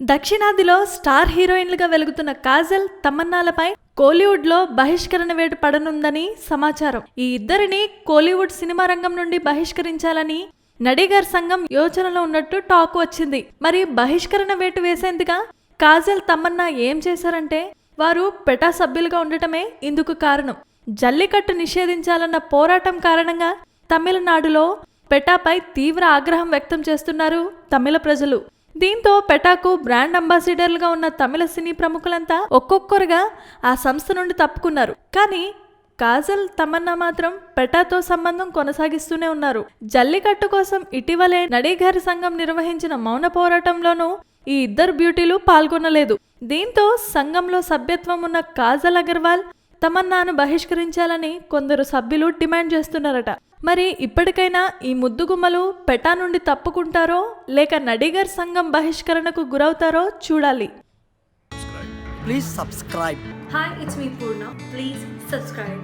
దక్షిణాదిలో స్టార్ హీరోయిన్లుగా వెలుగుతున్న కాజల్ తమన్నాలపై కోలీవుడ్లో బహిష్కరణ వేటు పడనుందని సమాచారం. ఈ ఇద్దరిని కోలీవుడ్ సినిమా రంగం నుండి బహిష్కరించాలని నడిగర్ సంఘం యోచనలో ఉన్నట్టు టాక్ వచ్చింది. మరి బహిష్కరణ వేటు వేసేందుగా కాజల్ తమన్నా ఏం చేశారంటే వారు పెటా సభ్యులుగా ఉండటమే ఇందుకు కారణం. జల్లికట్టు నిషేధించాలన్న పోరాటం కారణంగా తమిళనాడులో పెటాపై తీవ్ర ఆగ్రహం వ్యక్తం చేస్తున్నారు తమిళ ప్రజలు. దీంతో పెటాకు బ్రాండ్ అంబాసిడర్లుగా ఉన్న తమిళ సినీ ప్రముఖులంతా ఒక్కొక్కరుగా ఆ సంస్థ నుండి తప్పుకున్నారు. కానీ కాజల్ తమన్నా మాత్రం పెటాతో సంబంధం కొనసాగిస్తూనే ఉన్నారు. జల్లికట్టు కోసం ఇటీవలే నడీఘర్ సంఘం నిర్వహించిన మౌన పోరాటంలోనూ ఈ ఇద్దరు బ్యూటీలు పాల్గొనలేదు. దీంతో సంఘంలో సభ్యత్వం ఉన్న కాజల్ అగర్వాల్ తమన్నాను బహిష్కరించాలని కొందరు సభ్యులు డిమాండ్ చేస్తున్నారట మరి ఇప్పటికైనా ఈ ముద్దుగుమ్మలు పెటా నుండి తప్పుకుంటారో లేక నడిగర్ సంఘం బహిష్కరణకు గురవుతారో చూడాలి Please subscribe. Hi, it's me Purna. Please subscribe.